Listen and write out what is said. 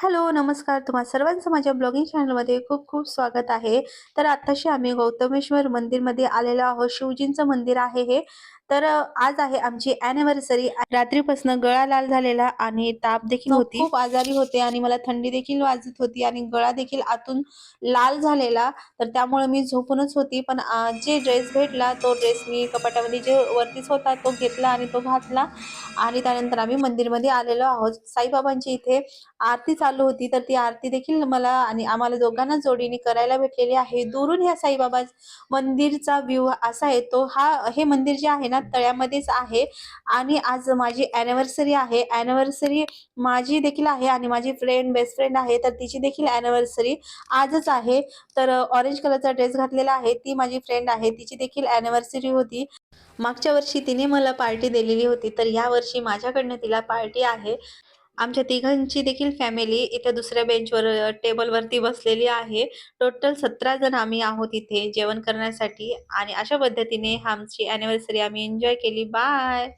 Hello, नमस्कार. तुम्हा सर्वांचं माझ्या ब्लॉगिंग चॅनलमध्ये खूप खूप स्वागत आहे. तर आत्ताशी आम्ही गौतमेश्वर मंदिरमध्ये आलेलो आहोत. शिवजींचं मंदिर आहे हे. तर आज आहे आमची अॅनिव्हर्सरी. रात्रीपासून गळा लाल झालेला आणि ताप देखील होती. खूप आजारी होते आणि मला थंडी देखील वाजत होती आणि गळा देखील आतून लाल झालेला. तर त्यामुळे मी झोपूनच होती. पण जे ड्रेस भेटला तो ड्रेस मी कपाटामध्ये जे वरतीच होता तो घेतला आणि तो घातला आणि त्यानंतर आम्ही मंदिरमध्ये आलेलो आहोत. साईबाबांची इथे आरती चालू होती. तर ती आरती देखील मला आणि आम्हाला दोघांना जोडीने करायला भेटलेली आहे. दुरून ह्या साईबाबा मंदिरचा व्ह्यू असा आहे. तो हा हे मंदिर जे आहे ना तळ्यामध्येच आहे आणि आज माझी अॅनिव्हर्सरी आहे. अॅनिव्हर्सरी माझी देखील आहे आणि माझी फ्रेंड बेस्ट फ्रेंड आहे तर तिची देखील अॅनिव्हर्सरी आजच आहे. तर ऑरेंज कलरचा ड्रेस घातलेला आहे. ती माझी फ्रेंड आहे. तिची देखील अॅनिव्हर्सरी होती. मागच्या वर्षी तिने मला पार्टी दिलेली होती. तर यावर्षी माझ्याकडनं तिला पार्टी आहे. आमच्या तिघांची देखील फॅमिली इथे दुसऱ्या बेंचवर टेबलवरती बसलेली आहे. टोटल 17 जण आम्ही आहोत इथे जेवण करण्यासाठी आणि अशा पद्धतीने आमची अॅनिव्हर्सरी आम्ही एन्जॉय केली. बाय.